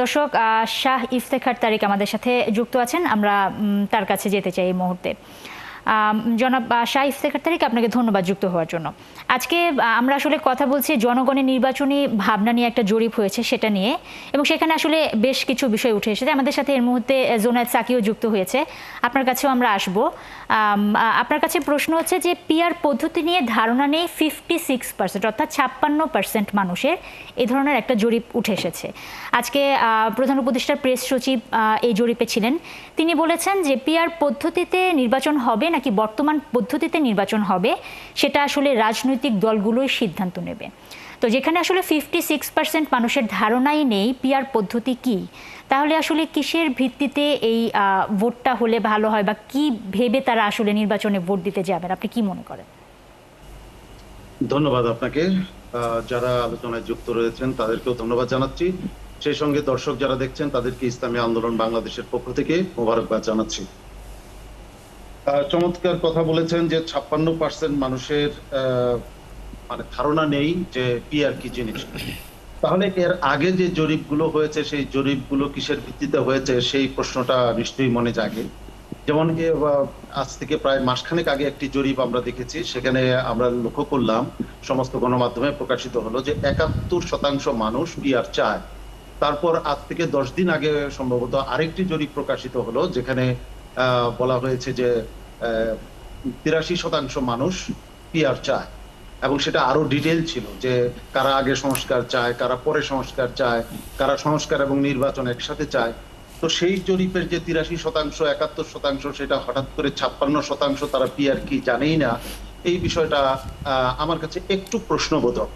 দর্শক শাহ ইফতেখার তারিক আমাদের সাথে যুক্ত আছেন। আমরা তার কাছে যেতে চাই এই মুহূর্তে। জনাব আহ, শাহ ইফতেখার তারিক আপনাকে ধন্যবাদ যুক্ত হওয়ার জন্য। আজকে আমরা আসলে কথা বলছি জনগণের নির্বাচনী ভাবনা নিয়ে একটা জরিপ হয়েছে সেটা নিয়ে এবং সেখানে আসলে বেশ কিছু বিষয় উঠে এসেছে। আমাদের সাথে এর মুহূর্তে জোনায়েদ সাকিও যুক্ত হয়েছে। আপনার কাছেও আমরা আসব। আপনার কাছে প্রশ্ন হচ্ছে যে পিআর পদ্ধতি নিয়ে ধারণা নেই ফিফটি সিক্স পার্সেন্ট অর্থাৎ ছাপ্পান্ন পার্সেন্ট মানুষের এই ধরনের একটা জরিপ উঠে এসেছে। আজকে প্রধান উপদেষ্টার প্রেস সচিব এই জরিপে ছিলেন। তিনি বলেছেন যে পিআর পদ্ধতিতে নির্বাচন হবে নাকি বর্তমান পদ্ধতিতে নির্বাচন হবে, সেটা আসলে রাজনৈতিক দলগুলোই সিদ্ধান্ত নেবে। তো যেখানে আসলে ফিফটি সিক্স পার্সেন্ট মানুষের ধারণাই নেই পিআর পদ্ধতি কি, তাহলে আসলে কিসের ভিত্তিতে এই ভোটটা হলে ভালো হয় বা কি ভেবে তারা আসলে নির্বাচনে ভোট দিতে যাবেন? আপনি কি মনে করেন? ধন্যবাদ আপনাকে। যারা আলোচনায় যুক্ত রয়েছেন তাদেরকেও ধন্যবাদ জানাচ্ছি। সেই সঙ্গে দর্শক যারা দেখছেন তাদেরকে ইসলামী আন্দোলন বাংলাদেশের পক্ষ থেকে মোবারকবাদ জানাচ্ছি। চমৎকার কথা বলেছেন যে ছাপ্পান্ন পার্সেন্ট মানুষের মানে ধারণা নেই যে পিআর কি জিনিস। তাহলে এর আগে যে জরিপগুলো হয়েছে, সেই জরিপগুলো কিসের ভিত্তিতে হয়েছে, সেই প্রশ্নটা নিশ্চয়ই মনে জাগে। যেমন আজ থেকে প্রায় মাসখানেক আগে একটি জরিপ আমরা দেখেছি, সেখানে আমরা লক্ষ্য করলাম, সমস্ত গণমাধ্যমে প্রকাশিত হলো যে একাত্তর শতাংশ মানুষ পিআর চায়। তারপর আজ থেকে দশ দিন আগে সম্ভবত আরেকটি জরিপ প্রকাশিত হলো, যেখানে বলা হয়েছে যে তিরাশি শতাংশ মানুষ পিআর চায়। এবং সেটা আরও ডিটেল ছিল যে কারা আগে সংস্কার চায়, কারা পরে সংস্কার চায়, কারা সংস্কার এবং নির্বাচন একসাথে চায়। তো সেই জরিপের যে তিরাশি শতাংশ, একাত্তর শতাংশ, সেটা হঠাৎ করে ছাপ্পান্ন শতাংশ তারা পিআর কি জানেই না, এই বিষয়টা আমার কাছে একটু প্রশ্নবোধক।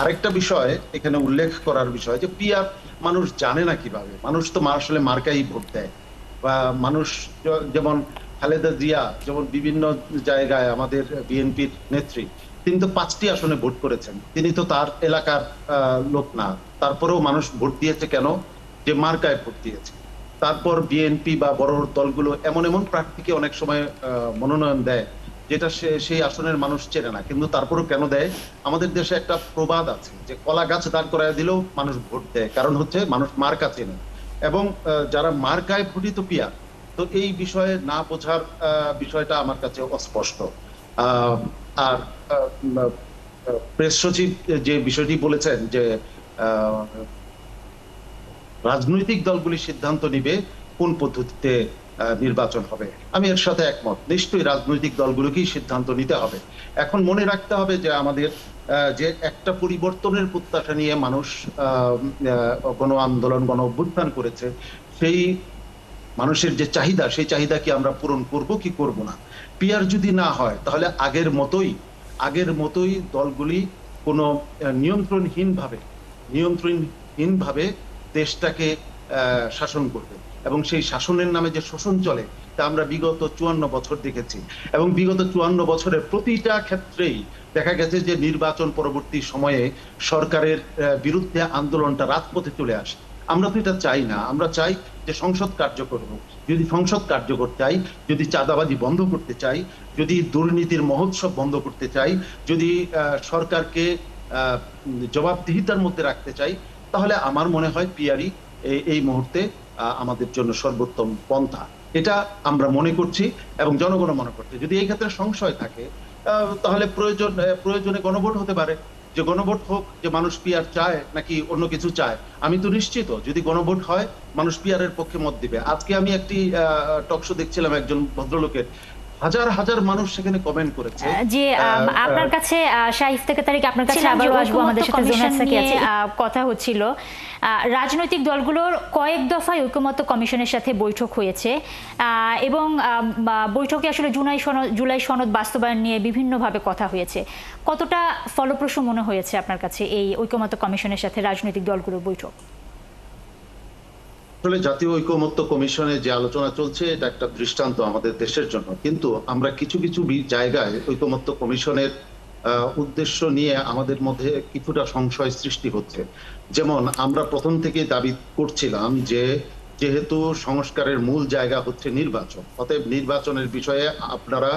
আরেকটা বিষয় এখানে উল্লেখ করার বিষয় যে পিআর মানুষ জানে না কীভাবে। মানুষ তো আসলে মার্কাই ভোট দেয়। বা মানুষ যেমন খালেদা জিয়া যেমন বিভিন্ন জায়গায় আমাদের বিএনপির নেত্রী, তিনি তো পাঁচটি আসনে ভোট করেছেন। তিনি তো তার এলাকার লোক না। তারপরেও মানুষ ভোট দিয়েছে কেন? যে মার্কায় ভোট দিয়েছে। তারপর বিএনপি বা বড় দলগুলো এমন এমন প্রার্থীকে অনেক সময় মনোনয়ন দেয়, যেটা সে, সেই আসনের মানুষ চেনে না। কিন্তু তারপরেও কেন দেয়? আমাদের দেশে একটা প্রবাদ আছে যে কলা গাছ দাঁড় করায় দিলেও মানুষ ভোট দেয়। কারণ হচ্ছে মানুষ মার্কা চেনে। এবং যারা মার্কায় ভোটিত পিয়ার তো এই বিষয়ে না বোঝার বিষয়টা আমার কাছে অস্পষ্ট। আর প্রেস সচিব যে বিষয়টি বলেছেন যে রাজনৈতিক দলগুলি সিদ্ধান্ত নিবে কোন পদ্ধতিতে নির্বাচন হবে। আমি এর সাথে একমত। নিশ্চয়ই রাজনৈতিক দলগুলোকেই সিদ্ধান্ত নিতে হবে। এখন মনে রাখতে হবে যে আমাদের যে একটা পরিবর্তনের প্রত্যাশা নিয়ে মানুষ গণ আন্দোলন গণ অভ্যুত্থান করেছে, সেই মানুষের যে চাহিদা, সেই চাহিদা কি আমরা পূরণ করব কি করব না? পিয়ার যদি না হয়, তাহলে আগের মতোই আগের মতোই দলগুলি কোনো নিয়ন্ত্রণহীন ভাবে নিয়ন্ত্রণহীন ভাবে দেশটাকে শাসন করবে। এবং সেই শাসনের নামে যে শোষণ চলে, তা আমরা বিগত চুয়ান্ন বছর দেখেছি। এবং বিগত চুয়ান্ন বছরের প্রতিটা ক্ষেত্রেই দেখা গেছে যে নির্বাচন পরবর্তী সময়ে সরকারের বিরুদ্ধে আন্দোলনটা রাজপথে চলে আসে। আমরা তো এটা চাই না, আমরা চাই যে সংসদ কার্যকর হোক। যদি সংসদ কার্যকর চাই, যদি চাঁদাবাজি বন্ধ করতে চাই, যদি দুর্নীতির মহোৎসব বন্ধ করতে চাই, যদি সরকারকে জবাবদিহিতার মধ্যে রাখতে চাই, তাহলে আমার মনে হয় পিয়ারি এই মুহূর্তে আমাদের জন্য সর্বোত্তম পন্থা। এটা আমরা মনে করছি এবং জনগণ মনে করছে। যদি এই ক্ষেত্রে সংশয় থাকে তাহলে প্রয়োজন প্রয়োজনে গণভোট হতে পারে। যে গণভোট হোক, যে মানুষ পিয়ার চায় নাকি অন্য কিছু চায়, আমি তো নিশ্চিত যদি গণভোট হয়, মানুষ পিয়ারের পক্ষে মত দিবে। আজকে আমি একটি টকশো দেখছিলাম একজন ভদ্রলোকের। হাজার হাজার মানুষ সেখানে কমেন্ট করেছে। যে আপনার কাছে আহ, শাহ ইফতেখার তারিক আপনার কাছে আবারও আসব ঐকমত্য আমাদের সাথে জোনায়েদ সাকি আছে? কথা হচ্ছিল। রাজনৈতিক দলগুলোর কয়েক দফায় ঐকমত্য কমিশনের সাথে বৈঠক হয়েছে। আহ, এবং বৈঠকে আসলে জুলাই সনদ জুলাই সনদ বাস্তবায়ন নিয়ে বিভিন্নভাবে কথা হয়েছে। কতটা ফলপ্রসূ মনে হয়েছে আপনার কাছে এই ঐকমত্য কমিশনের সাথে রাজনৈতিক দলগুলোর বৈঠক? আসলে জাতীয় ঐকমত্য কমিশনে যে আলোচনা চলছে, এটা একটা দৃষ্টান্ত আমাদের দেশের জন্য। কিন্তু আমরা কিছু কিছু জায়গায় ঐকমত্য কমিশনের উদ্দেশ্য নিয়ে আমাদের মধ্যে কিছুটা সংশয় সৃষ্টি হচ্ছে। যেমন আমরা প্রথম থেকে দাবি করছিলাম যে, যেহেতু সংস্কারের মূল জায়গা হচ্ছে নির্বাচন, অতএব নির্বাচনের বিষয়ে আপনারা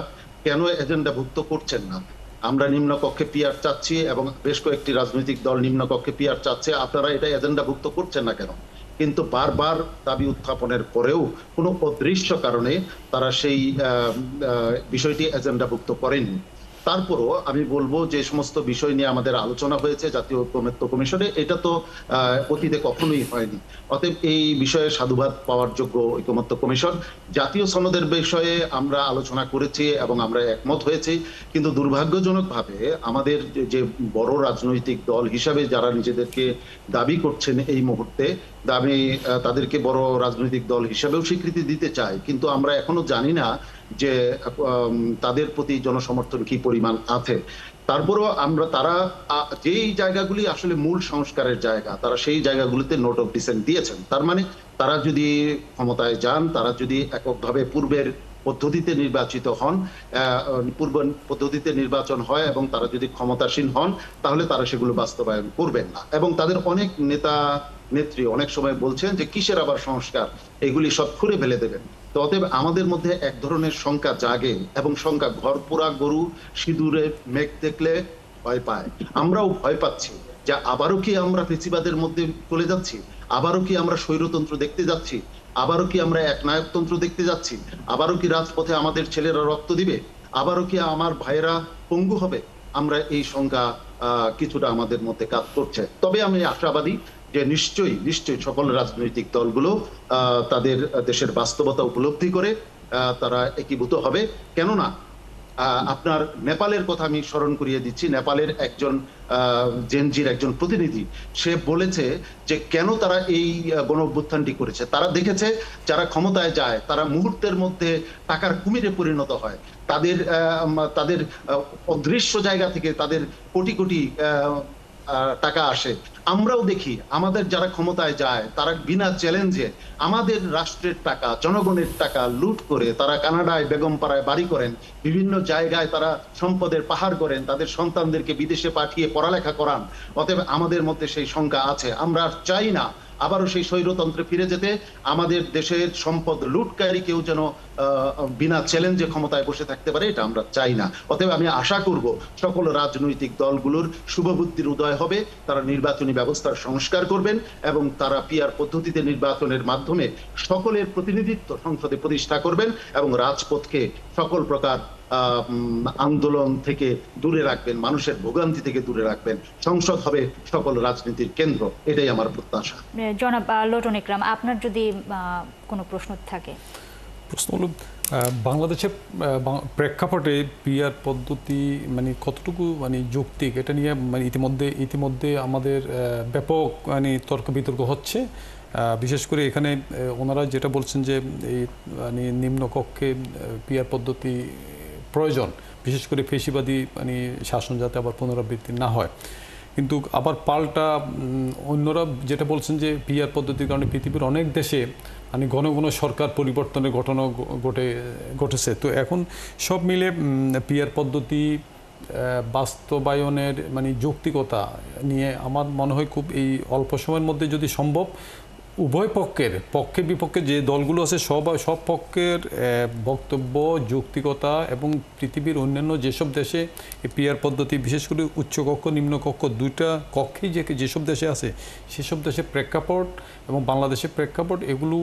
কেন এজেন্ডাভুক্ত করছেন না? আমরা নিম্নকক্ষে পিআর চাচ্ছি এবং বেশ কয়েকটি রাজনৈতিক দল নিম্নকক্ষে পিআর চাচ্ছে, আপনারা এটা এজেন্ডাভুক্ত করছেন না কেন? কিন্তু বারবার দাবি উত্থাপনের পরেও কোনো অদৃশ্য কারণে তারা সেই বিষয়টি এজেন্ডাভুক্ত করেননি। তারপরও আমি বলব যে সমস্ত বিষয় নিয়ে আমাদের আলোচনা হয়েছে জাতীয় ঐক্যমত্য কমিশনে এটা তো অতীতে কখনোই হয়নি। অতএব এই বিষয়ে সাধুবাদ পাওয়ার যোগ্য ঐক্যমত্য কমিশন। জাতীয় সনদের বিষয়ে আমরা আলোচনা করেছি এবং আমরা একমত হয়েছি কিন্তু দুর্ভাগ্যজনকভাবে আমাদের যে- বড় রাজনৈতিক দল হিসাবে যারা নিজেদেরকে দাবি করছেন এই মুহূর্তে আহ, তাদেরকে বড় রাজনৈতিক দল হিসাবেও স্বীকৃতি দিতে চাই কিন্তু আমরা এখনও জানি না যে তাদের প্রতি জনসমর্থন কি পরিমাণ আছে? তারপরেও আমরা, তারা যেই জায়গাগুলি আসলে মূল সংস্কারের জায়গা, তারা সেই জায়গাগুলিতে নোট অফ ডিসেন্ট দিয়েছেন। তার মানে তারা যদি ক্ষমতায় যান, তারা যদি এককভাবে পূর্বের পদ্ধতিতে নির্বাচিত হন পূর্ব পদ্ধতিতে নির্বাচন হয় এবং তারা যদি ক্ষমতাসীন হন, তাহলে তারা সেগুলো বাস্তবায়ন করবেন না। এবং তাদের অনেক নেতা, নেত্রী অনেক সময় বলছেন যে, কিসের আবার সংস্কার? এগুলি সব খুঁড়ে ফেলে দেবেন। অতএব আমাদের মধ্যে এক ধরনের শঙ্কা জাগে এবং শঙ্কা ঘর পোড়া গরু সিঁদুরে মেঘ দেখলে ভয় পায়। আমরাও ভয় পাচ্ছি যে আবারও কি আমরা ফেসিবাদের মধ্যে চলে যাচ্ছি? আবারও কি আমরা স্বৈরতন্ত্র দেখতে যাচ্ছি? আবারও কি আমরা এক নায়কতন্ত্র দেখতে যাচ্ছি? আবারও কি রাজপথে আমাদের ছেলেরা রক্ত দিবে? আবারও কি আমার ভাইয়েরা পঙ্গু হবে? আমরা এই আহ, কিছুটা আমাদের মধ্যে কাজ করছে। তবে আমি আশাবাদী যে নিশ্চয়ই নিশ্চয়ই সকল রাজনৈতিক দলগুলো তাদের দেশের বাস্তবতা উপলব্ধি করে তারা একীভূত হবে। কেননা আপনার নেপালের কথা আমি স্মরণ করিয়ে দিচ্ছি। নেপালের একজন জেনজির একজন প্রতিনিধি, সে বলেছে যে কেন তারা এই গণ অভ্যুত্থানটি করেছে। তারা দেখেছে যারা ক্ষমতায় যায়, তারা মুহূর্তের মধ্যে টাকার কুমিরে পরিণত হয়। তাদের তাদের অদৃশ্য জায়গা থেকে তাদের কোটি কোটি টাকা আসে। আমরাও দেখি, আমাদের যারা ক্ষমতায় যায়, তারা বিনা চ্যালেঞ্জে আমাদের রাষ্ট্রের টাকা, জনগণের টাকা লুট করে তারা কানাডায় বেগমপাড়ায় বাড়ি করেন, বিভিন্ন জায়গায় তারা সম্পদের পাহাড় করেন, তাদের সন্তানদেরকে বিদেশে পাঠিয়ে পড়ালেখা করান, অতএব আমাদের মধ্যে সেই সংখ্যা আছে। আমরা চাই না আবারও সেই স্বৈরতন্ত্রে ফিরে যেতে, আমাদের দেশের সম্পদ লুটকারী কেউ যেন বিনা চ্যালেঞ্জে ক্ষমতায় বসে থাকতে পারে, এটা আমরা চাই না। অতএব আমি আশা করব, সকল রাজনৈতিক দলগুলোর শুভবুদ্ধির উদয় হবে, তারা নির্বাচনী ব্যবস্থার সংস্কার করবেন এবং তারা পিয়ার পদ্ধতিতে নির্বাচনের মাধ্যমে সকলের প্রতিনিধিত্ব সংসদে প্রতিষ্ঠা করবেন এবং রাজপথকে সকল প্রকার আন্দোলন থেকে দূরে রাখবেন, মানুষের ভোগান্তি থেকে দূরে রাখবেন। সংসদ হবে সকল রাজনীতির কেন্দ্র, এটাই আমার প্রত্যাশা। জনাব লোটন ইকরাম, আপনার যদি কোনো প্রশ্ন থাকে। প্রশ্ন হলো আহ, বাংলাদেশের আহ, বাং- প্রেক্ষাপটে পিআর পদ্ধতি মানে কতটুকু মানে যৌক্তিক? এটা নিয়ে মানে ইতিমধ্যে ইতিমধ্যে আমাদের ব্যাপক মানে তর্ক বিতর্ক হচ্ছে। বিশেষ করে এখানে ওনারা যেটা বলছেন যে এই মানে নিম্নকক্ষে পিআর পদ্ধতি প্রয়োজন। বিশেষ করে ফেসিবাদী মানে শাসন যাতে আবার পুনরাবৃত্তি না হয়। কিন্তু আবার পাল্টা অন্যরা যেটা বলছেন যে পিআর পদ্ধতির কারণে পৃথিবীর অনেক দেশে মানে ঘন ঘন সরকার পরিবর্তনের ঘটনা ঘটে, ঘটেছে। তো এখন সব মিলে পিআর পদ্ধতি বাস্তবায়নের মানে যৌক্তিকতা নিয়ে আমার মনে হয় খুব এই অল্প সময়ের মধ্যে যদি সম্ভব উভয় পক্ষের পক্ষে বিপক্ষে যে দলগুলো আছে, সব সব পক্ষের বক্তব্য, যৌক্তিকতা এবং পৃথিবীর অন্যান্য যেসব দেশে পিআর পদ্ধতি, বিশেষ করে উচ্চকক্ষ, নিম্নকক্ষ দুইটা কক্ষেই যে, যেসব দেশে আছে, সেসব দেশের প্রেক্ষাপট এবং বাংলাদেশের প্রেক্ষাপট এগুলো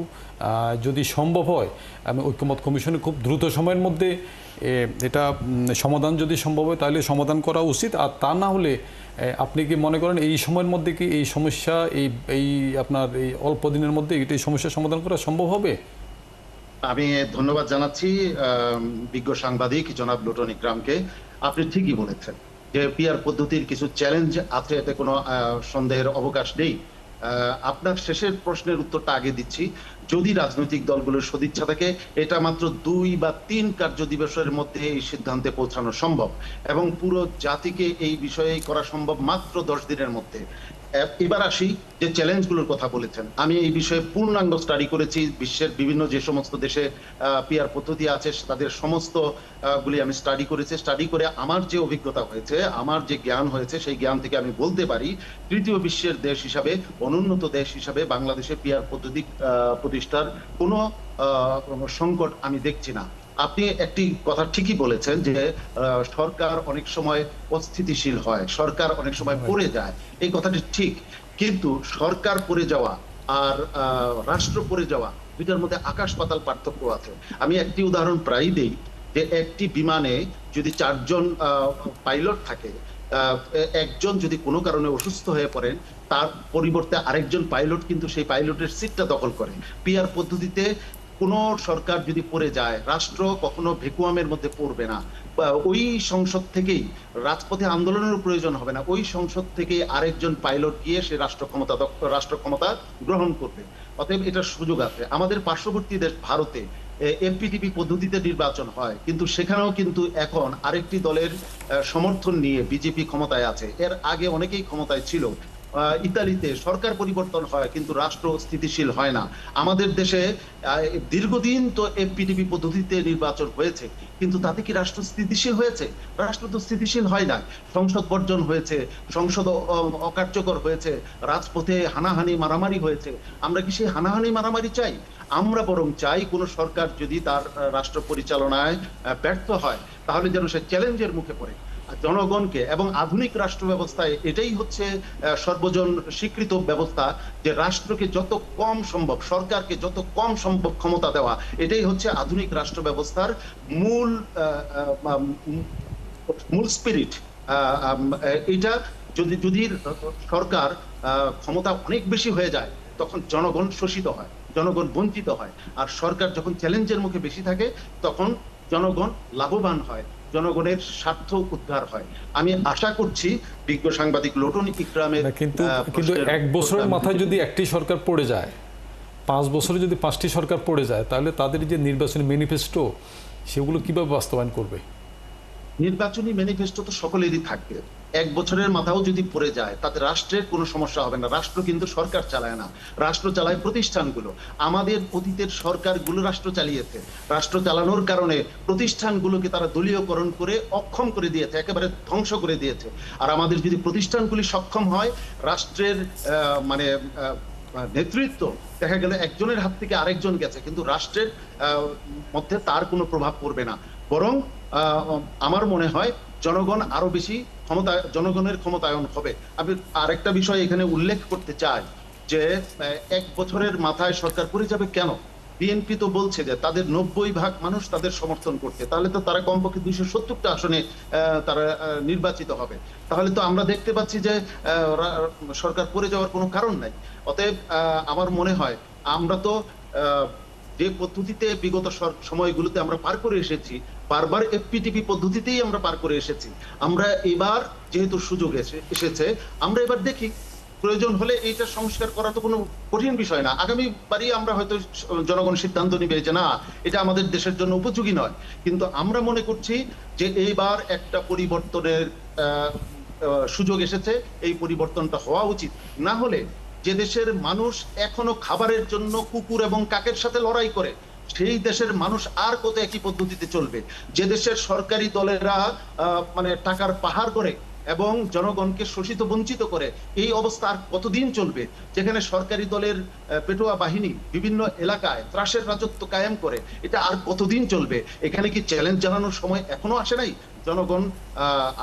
যদি সম্ভব হয়, আমি ঐক্যমত কমিশনে খুব দ্রুত সময়ের মধ্যে এটা সমাধান যদি সম্ভব হয়, তাহলে সমাধান করা উচিত। আর তা না হলে আপনি কি মনে করেন এই সময়ের মধ্যে কি এই সমস্যা, এই এই আপনার এই অল্প দিনের মধ্যে এই সমস্যার সমাধান করা সম্ভব হবে? আমি ধন্যবাদ জানাচ্ছি বিজ্ঞ সাংবাদিক জনাব লোটন ইকরামকে। আপনি ঠিকই বলেছেন যে পিয়ার পদ্ধতির কিছু চ্যালেঞ্জ আছে, এতে কোনো সন্দেহের অবকাশ নেই। আপনার শেষের প্রশ্নের উত্তরটা আগে দিচ্ছি। যদি রাজনৈতিক দলগুলোর সদিচ্ছা থাকে, এটা মাত্র দুই বা তিন কার্য দিবসের মধ্যে এই সিদ্ধান্তে পৌঁছানো সম্ভব এবং পুরো জাতিকে এই বিষয়ে করা সম্ভব মাত্র দশ দিনের মধ্যে। এবার আসি যে চ্যালেঞ্জগুলোর কথা বলেছেন। আমি এই বিষয়ে পূর্ণাঙ্গ স্টাডি করেছি, বিশ্বের বিভিন্ন যে সমস্ত দেশে পিয়ার পদ্ধতি আছে, তাদের সমস্ত গুলি আমি স্টাডি করেছি। স্টাডি করে আমার যে অভিজ্ঞতা হয়েছে, আমার যে জ্ঞান হয়েছে, সেই জ্ঞান থেকে আমি বলতে পারি, তৃতীয় বিশ্বের দেশ হিসাবে, অনুন্নত দেশ হিসাবে বাংলাদেশে পিয়ার পদ্ধতি প্রতিষ্ঠার কোনো সংকট আমি দেখছি না। আপনি একটি কথা ঠিকই বলেছেন যে সরকার অনেক সময় অস্থিতিশীল হয় সরকার অনেক সময় পড়ে যায়। এই কথাটি ঠিক কিন্তু সরকার পড়ে যাওয়া আর রাষ্ট্র পড়ে যাওয়া দুইটার মধ্যে আকাশ পাতাল পার্থক্য আছে। আমি একটি উদাহরণ প্রায়ই দিই যে একটি বিমানে যদি চারজন পাইলট থাকে আহ, একজন যদি কোনো কারণে অসুস্থ হয়ে পড়েন তার পরিবর্তে আরেকজন পাইলট কিন্তু সেই পাইলটের সিটটা দখল করে। পিআর পদ্ধতিতে কোন সরকার যদি পড়ে যায়, রাষ্ট্র কখনো ভেকুয়ামের মধ্যে পড়বে না। ওই সংসদ থেকেই রাজপথে আন্দোলনের প্রয়োজন হবে না। ওই সংসদ থেকে আরেকজন পাইলট গিয়ে সে রাষ্ট্র ক্ষমতা রাষ্ট্র ক্ষমতা গ্রহণ করবে। অতএব এটার সুযোগ আছে। আমাদের পার্শ্ববর্তী দেশ ভারতে এমপিটিপি পদ্ধতিতে নির্বাচন হয়। কিন্তু সেখানেও কিন্তু এখন আরেকটি দলের সমর্থন নিয়ে বিজেপি ক্ষমতায় আছে। এর আগে অনেকেই ক্ষমতায় ছিল। ইতালিতে সরকার পরিবর্তন হয়, কিন্তু রাষ্ট্র স্থিতিশীল হয় না। আমাদের দেশে দীর্ঘদিন তো এমপিটিপি পদ্ধতিতে নির্বাচন হয়েছে, কিন্তু তাতে কি রাষ্ট্র স্থিতিশীল হয়েছে? রাষ্ট্র তো স্থিতিশীল হয় না সংসদ বর্জন হয়েছে, সংসদ অকার্যকর হয়েছে, রাজপথে হানাহানি মারামারি হয়েছে। আমরা কি সেই হানাহানি মারামারি চাই? আমরা বরং চাই কোন সরকার যদি তার রাষ্ট্র পরিচালনায় ব্যর্থ হয়, তাহলে যেন সে চ্যালেঞ্জের মুখে পড়ে। জনগণকে এবং আধুনিক রাষ্ট্র ব্যবস্থায় এটাই হচ্ছে সর্বজন স্বীকৃত ব্যবস্থা যে রাষ্ট্রকে যত কম সম্ভব, সরকারকে যত কম সম্ভব ক্ষমতা দেওয়া, এটাই হচ্ছে আধুনিক রাষ্ট্র ব্যবস্থার মূল মূল স্পিরিট এটা যদি যদি সরকার ক্ষমতা অনেক বেশি হয়ে যায়, তখন জনগণ শোষিত হয়, জনগণ বঞ্চিত হয়। আর সরকার যখন চ্যালেঞ্জের মুখে বেশি থাকে, তখন জনগণ লাভবান হয়। জনগণের স্বার্থ উদ্ধার হয়। আমি আশা করছি বিজ্ঞ সাংবাদিক লোটন ইকরামের কিন্তু কিন্তু এক বছরের মাথায় যদি একটি সরকার পড়ে যায় পাঁচ বছরে যদি পাঁচটি সরকার পড়ে যায় তাহলে তাদের যে নির্বাচনী ম্যানিফেস্টো সেগুলো কীভাবে বাস্তবায়ন করবে? নির্বাচনী ম্যানিফেস্টো তো সকলেরই থাকবে। এক বছরের মাথাও যদি পড়ে যায়, তাতে রাষ্ট্রের কোনো সমস্যা হবে না। রাষ্ট্র কিন্তু সরকার চালায় না। রাষ্ট্র চালায় প্রতিষ্ঠানগুলো। আমাদের অতীতের সরকারগুলো রাষ্ট্র চালিয়েছে। রাষ্ট্র চালানোর কারণে প্রতিষ্ঠানগুলোকে তারা দলীয়করণ করে অক্ষম করে দিয়েছে, একেবারে ধ্বংস করে দিয়েছে। আর আমাদের যদি প্রতিষ্ঠানগুলি সক্ষম হয়, রাষ্ট্রের মানে নেতৃত্ব, দেখা গেল একজনের হাত থেকে আরেকজন গেছে, কিন্তু রাষ্ট্রের মধ্যে তার কোনো প্রভাব পড়বে না। বরং আমার মনে হয় জনগণ আরও বেশি ক্ষমতা জনগণের ক্ষমতায়ন হবে। আমি আরেকটা বিষয় এখানে উল্লেখ করতে চাই যে এক বছরের মাথায় সরকার পড়ে যাবে কেন? বিএনপি তো বলছে যে তাদের নব্বই ভাগ মানুষ তাদের সমর্থন করতে তাহলে তো তারা কমপক্ষে দুইশো সত্তরটা আসনে তারা নির্বাচিত হবে। তাহলে তো আমরা দেখতে পাচ্ছি যে সরকার পড়ে যাওয়ার কোনো কারণ নাই। অতএব আমার মনে হয় আমরা তো যে পদ্ধতিতে বিগত সময়গুলোতে আমরা পার করে এসেছি, বারবার এফপিটিপি পদ্ধতিতেই আমরা পার করে এসেছি। আমরা এবার যেহেতু সুযোগ এসে- এসেছে, আমরা এবার দেখি। প্রয়োজন হলে এইটা সংস্কার করা তো কোনো কঠিন বিষয় না। আগামী বারই আমরা হয়তো জনগণ সিদ্ধান্ত নিবে যে, না, এটা আমাদের দেশের জন্য উপযোগী নয়। কিন্তু আমরা মনে করছি যে এইবার একটা পরিবর্তনের সুযোগ এসেছে। এই পরিবর্তনটা হওয়া উচিত। না হলে যে দেশের মানুষ এখনও খাবারের জন্য কুকুর এবং কাকের সাথে লড়াই করে, সেই দেশের মানুষ আর কত একই পদ্ধতিতে চলবে? যে দেশের সরকারি দলেরা মানে টাকার পাহাড় করে এবং জনগণকে শোষিত, বঞ্চিত করে, এই অবস্থা আর কতদিন চলবে? যেখানে সরকারি দলের পেটোয়া বাহিনী বিভিন্ন এলাকায় ত্রাসের রাজত্ব কায়েম করে, এটা আর কতদিন চলবে? এখানে কি চ্যালেঞ্জ জানানোর সময় এখনও আসে নাই? জনগণ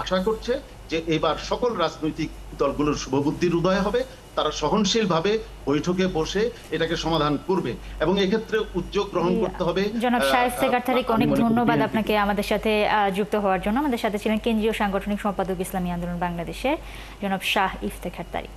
আশা করছে যে এবার সকল রাজনৈতিক দলগুলোর শুভবুদ্ধির উদয় হবে। তারা সহনশীলভাবে বৈঠকে বসে এটাকে সমাধান করবে এবং এক্ষেত্রে উদ্যোগ গ্রহণ করতে হবে। জনাব শাহেদ সেকার আহ, অনেক ধন্যবাদ আপনাকে আমাদের সাথে যুক্ত হওয়ার জন্য। আমাদের সাথে ছিলেন কেন্দ্রীয় সাংগঠনিক সম্পাদক ইসলামী আন্দোলন বাংলাদেশের জনাব শাহ ইফতেখার তারিক।